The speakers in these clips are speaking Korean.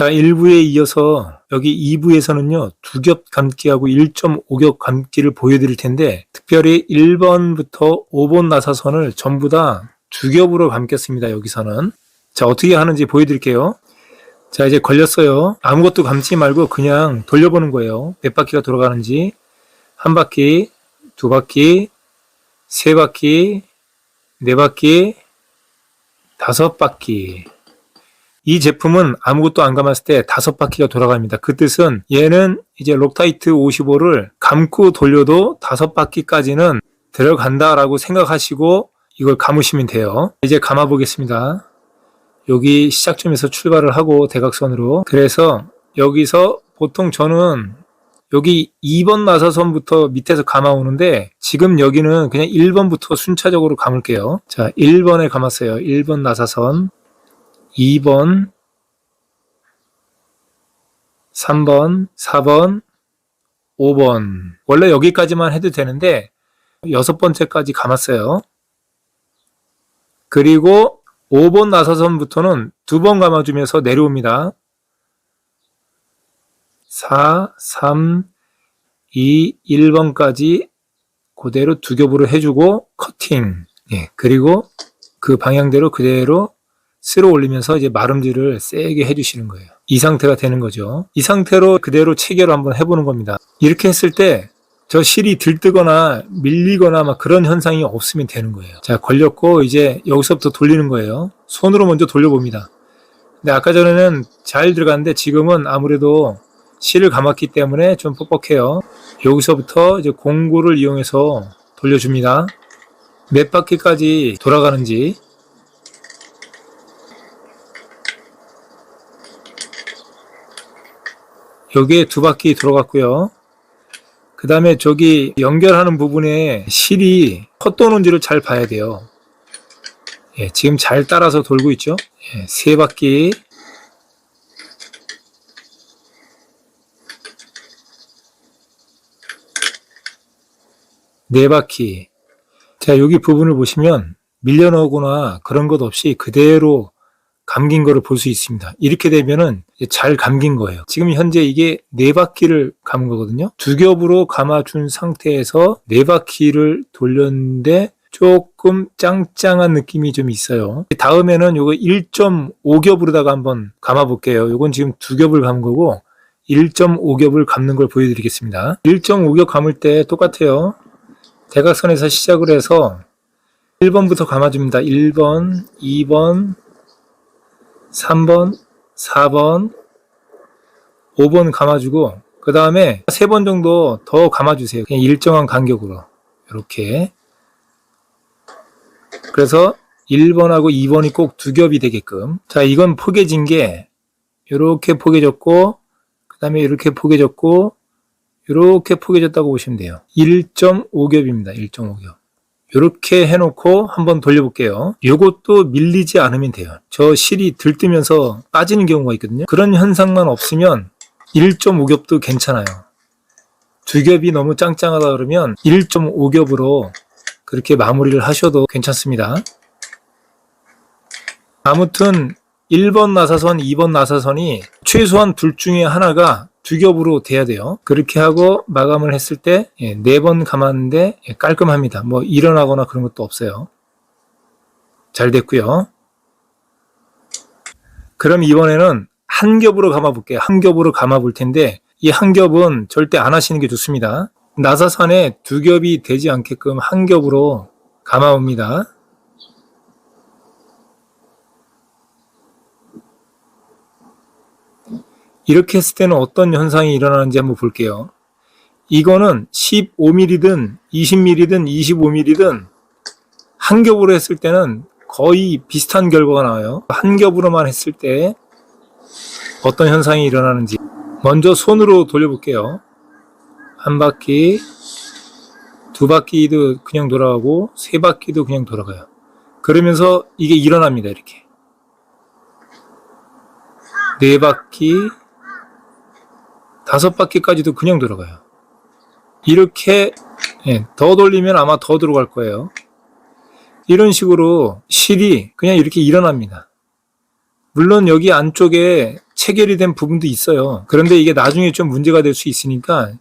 자, 1부에 이어서 여기 2부에서는요, 두 겹 감기하고 1.5겹 감기를 보여드릴 텐데, 특별히 1번부터 5번 나사선을 전부 다 두 겹으로 감겠습니다, 여기서는. 자, 어떻게 하는지 보여드릴게요. 자, 이제 걸렸어요. 아무것도 감지 말고 그냥 돌려보는 거예요. 몇 바퀴가 돌아가는지. 한 바퀴, 두 바퀴, 세 바퀴, 네 바퀴, 다섯 바퀴. 이 제품은 아무것도 안 감았을 때 다섯 바퀴가 돌아갑니다. 그 뜻은 얘는 이제 록타이트 55를 감고 돌려도 다섯 바퀴까지는 들어간다라고 생각하시고 이걸 감으시면 돼요. 이제 감아 보겠습니다. 여기 시작점에서 출발을 하고 대각선으로 그래서 여기서 보통 저는 여기 2번 나사선부터 밑에서 감아 오는데 지금 여기는 그냥 1번부터 순차적으로 감을게요. 자, 1번에 감았어요. 1번 나사선 2번 3번 4번 5번 원래 여기까지만 해도 되는데 여섯 번째까지 감았어요. 그리고 5번 나사선부터는 두 번 감아주면서 내려옵니다. 4, 3, 2, 1번까지 그대로 두 겹으로 해주고 커팅. 예, 그리고 그 방향대로 그대로 쓸어 올리면서 이제 마름질을 세게 해주시는 거예요. 이 상태가 되는 거죠. 이 상태로 그대로 체결을 한번 해보는 겁니다. 이렇게 했을 때 저 실이 들뜨거나 밀리거나 막 그런 현상이 없으면 되는 거예요. 자, 걸렸고 이제 여기서부터 돌리는 거예요. 손으로 먼저 돌려봅니다. 근데 아까 전에는 잘 들어갔는데 지금은 아무래도 실을 감았기 때문에 좀 뻑뻑해요. 여기서부터 이제 공구를 이용해서 돌려줍니다. 몇 바퀴까지 돌아가는지 여기에 두 바퀴 들어갔고요. 그 다음에 저기 연결하는 부분에 실이 헛도는지를 잘 봐야 돼요. 예, 지금 잘 따라서 돌고 있죠. 예, 세 바퀴. 네 바퀴. 자, 여기 부분을 보시면 밀려 나오거나 그런 것 없이 그대로 감긴 거를 볼 수 있습니다. 이렇게 되면은 잘 감긴 거예요. 지금 현재 이게 네 바퀴를 감은 거거든요. 두 겹으로 감아준 상태에서 네 바퀴를 돌렸는데 조금 짱짱한 느낌이 좀 있어요. 다음에는 요거 1.5겹으로다가 한번 감아 볼게요. 요건 지금 두 겹을 감은 거고 1.5겹을 감는 걸 보여드리겠습니다. 1.5겹 감을 때 똑같아요. 대각선에서 시작을 해서 1번부터 감아줍니다. 1번, 2번, 3번, 4번, 5번 감아주고 그 다음에 세번 정도 더 감아주세요. 그냥 일정한 간격으로 이렇게 그래서 1번하고 2번이 꼭 두 겹이 되게끔 자 이건 포개진 게 이렇게 포개졌고 그 다음에 이렇게 포개졌고 이렇게 포개졌다고 보시면 돼요. 1.5겹입니다. 1.5겹. 이렇게 해놓고 한번 돌려볼게요. 이것도 밀리지 않으면 돼요. 저 실이 들뜨면서 빠지는 경우가 있거든요. 그런 현상만 없으면 1.5겹도 괜찮아요. 두 겹이 너무 짱짱하다 그러면 1.5겹으로 그렇게 마무리를 하셔도 괜찮습니다. 아무튼 1번 나사선, 2번 나사선이 최소한 둘 중에 하나가 두 겹으로 돼야 돼요. 그렇게 하고 마감을 했을 때 네번 감았는데 예, 깔끔합니다. 뭐 일어나거나 그런 것도 없어요. 잘 됐고요. 그럼 이번에는 한 겹으로 감아 볼게요. 한 겹으로 감아 볼 텐데 이 한 겹은 절대 안 하시는 게 좋습니다. 나사선에 두 겹이 되지 않게끔 한 겹으로 감아 옵니다. 이렇게 했을 때는 어떤 현상이 일어나는지 한번 볼게요. 이거는 15mm든 20mm든 25mm든 한 겹으로 했을 때는 거의 비슷한 결과가 나와요. 한 겹으로만 했을 때 어떤 현상이 일어나는지 먼저 손으로 돌려볼게요. 한 바퀴, 두 바퀴도 그냥 돌아가고 세 바퀴도 그냥 돌아가요. 그러면서 이게 일어납니다. 이렇게 네 바퀴, 다섯 바퀴까지도 그냥 들어가요. 이렇게 예, 더 돌리면 아마 더 들어갈 거예요. 이런 식으로 실이 그냥 이렇게 일어납니다. 물론 여기 안쪽에 체결이 된 부분도 있어요. 그런데 이게 나중에 좀 문제가 될 수 있으니까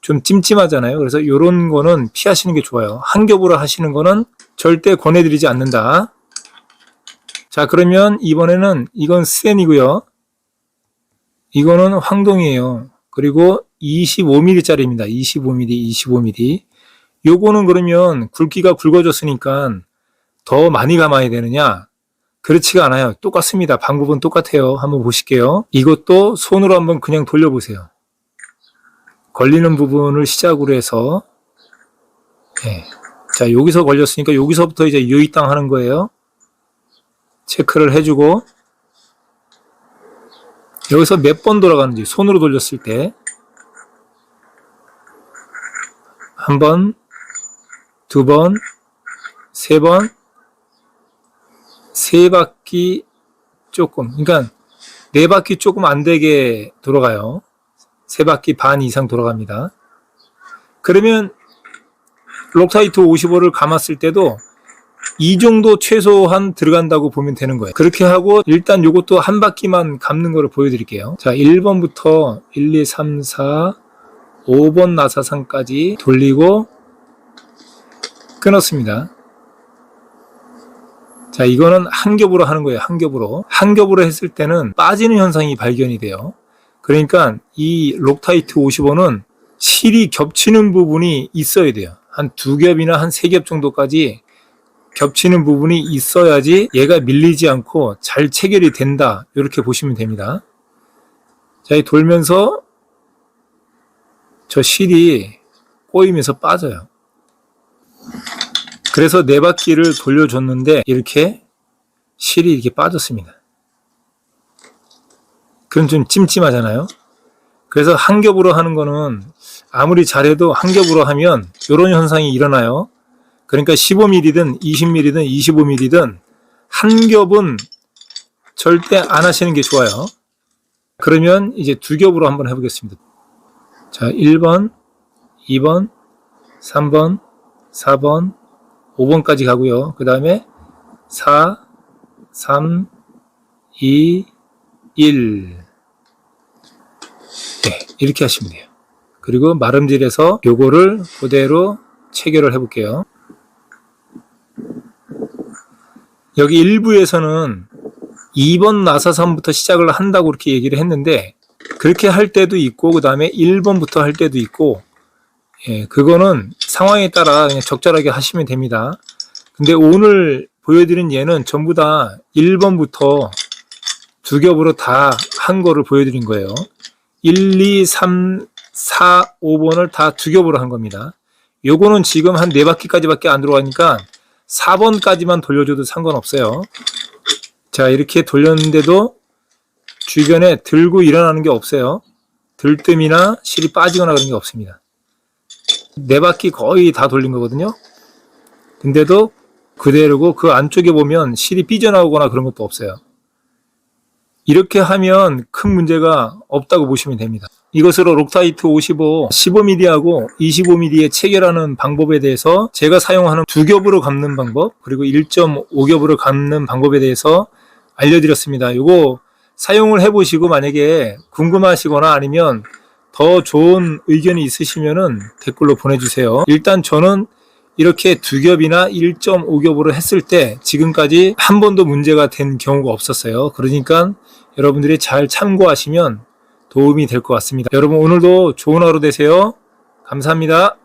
좀 찜찜하잖아요. 그래서 이런 거는 피하시는 게 좋아요. 한 겹으로 하시는 거는 절대 권해드리지 않는다. 자, 그러면 이번에는 이건 스엔이고요. 이거는 황동이에요. 그리고 25mm짜리입니다. 25mm, 25mm. 요거는 그러면 굵기가 굵어졌으니까 더 많이 감아야 되느냐? 그렇지가 않아요. 똑같습니다. 방법은 똑같아요. 한번 보실게요. 이것도 손으로 한번 그냥 돌려보세요. 걸리는 부분을 시작으로 해서 네. 자 여기서 걸렸으니까 여기서부터 이제 유의땅 하는 거예요. 체크를 해주고 여기서 몇 번 돌아가는지 손으로 돌렸을 때 한 번, 두 번, 세 번, 세 바퀴 조금, 그러니까 네 바퀴 조금 안 되게 돌아가요. 세 바퀴 반 이상 돌아갑니다. 그러면 록타이트 55를 감았을 때도 이 정도 최소한 들어간다고 보면 되는 거예요. 그렇게 하고 일단 이것도 한 바퀴만 감는 거를 보여드릴게요. 자, 1번부터 1, 2, 3, 4, 5번 나사상까지 돌리고 끊었습니다. 자, 이거는 한 겹으로 하는 거예요. 한 겹으로. 한 겹으로 했을 때는 빠지는 현상이 발견이 돼요. 그러니까 이 록타이트 55는 실이 겹치는 부분이 있어야 돼요. 한 두 겹이나 한 세 겹 정도까지 겹치는 부분이 있어야지 얘가 밀리지 않고 잘 체결이 된다. 이렇게 보시면 됩니다. 자, 이 돌면서 저 실이 꼬이면서 빠져요. 그래서 네 바퀴를 돌려줬는데 이렇게 실이 이렇게 빠졌습니다. 그건 좀 찜찜하잖아요. 그래서 한 겹으로 하는 거는 아무리 잘해도 한 겹으로 하면 이런 현상이 일어나요. 그러니까 15mm든 20mm든 25mm든 한 겹은 절대 안 하시는 게 좋아요. 그러면 이제 두 겹으로 한번 해보겠습니다. 자, 1번, 2번, 3번, 4번, 5번까지 가고요. 그 다음에 4, 3, 2, 1. 네, 이렇게 하시면 돼요. 그리고 마름질해서 요거를 그대로 체결을 해볼게요. 여기 1부에서는 2번 나사선부터 시작을 한다고 그렇게 얘기를 했는데 그렇게 할 때도 있고 그 다음에 1번부터 할 때도 있고 예, 그거는 상황에 따라 그냥 적절하게 하시면 됩니다. 근데 오늘 보여드린 얘는 전부 다 1번부터 두 겹으로 다 한 거를 보여드린 거예요. 1, 2, 3, 4, 5번을 다 두 겹으로 한 겁니다. 요거는 지금 한 네 바퀴까지밖에 안 들어가니까 4번까지만 돌려줘도 상관없어요. 자, 이렇게 돌렸는데도 주변에 들고 일어나는 게 없어요. 들뜸이나 실이 빠지거나 그런 게 없습니다. 네 바퀴 거의 다 돌린 거거든요. 근데도 그대로고 그 안쪽에 보면 실이 삐져나오거나 그런 것도 없어요. 이렇게 하면 큰 문제가 없다고 보시면 됩니다. 이것으로 록타이트 55, 15mm하고 25mm에 체결하는 방법에 대해서 제가 사용하는 두 겹으로 감는 방법, 그리고 1.5겹으로 감는 방법에 대해서 알려드렸습니다. 이거 사용을 해보시고 만약에 궁금하시거나 아니면 더 좋은 의견이 있으시면은 댓글로 보내주세요. 일단 저는 이렇게 두 겹이나 1.5겹으로 했을 때 지금까지 한 번도 문제가 된 경우가 없었어요. 그러니까 여러분들이 잘 참고하시면 도움이 될 것 같습니다. 여러분 오늘도 좋은 하루 되세요. 감사합니다.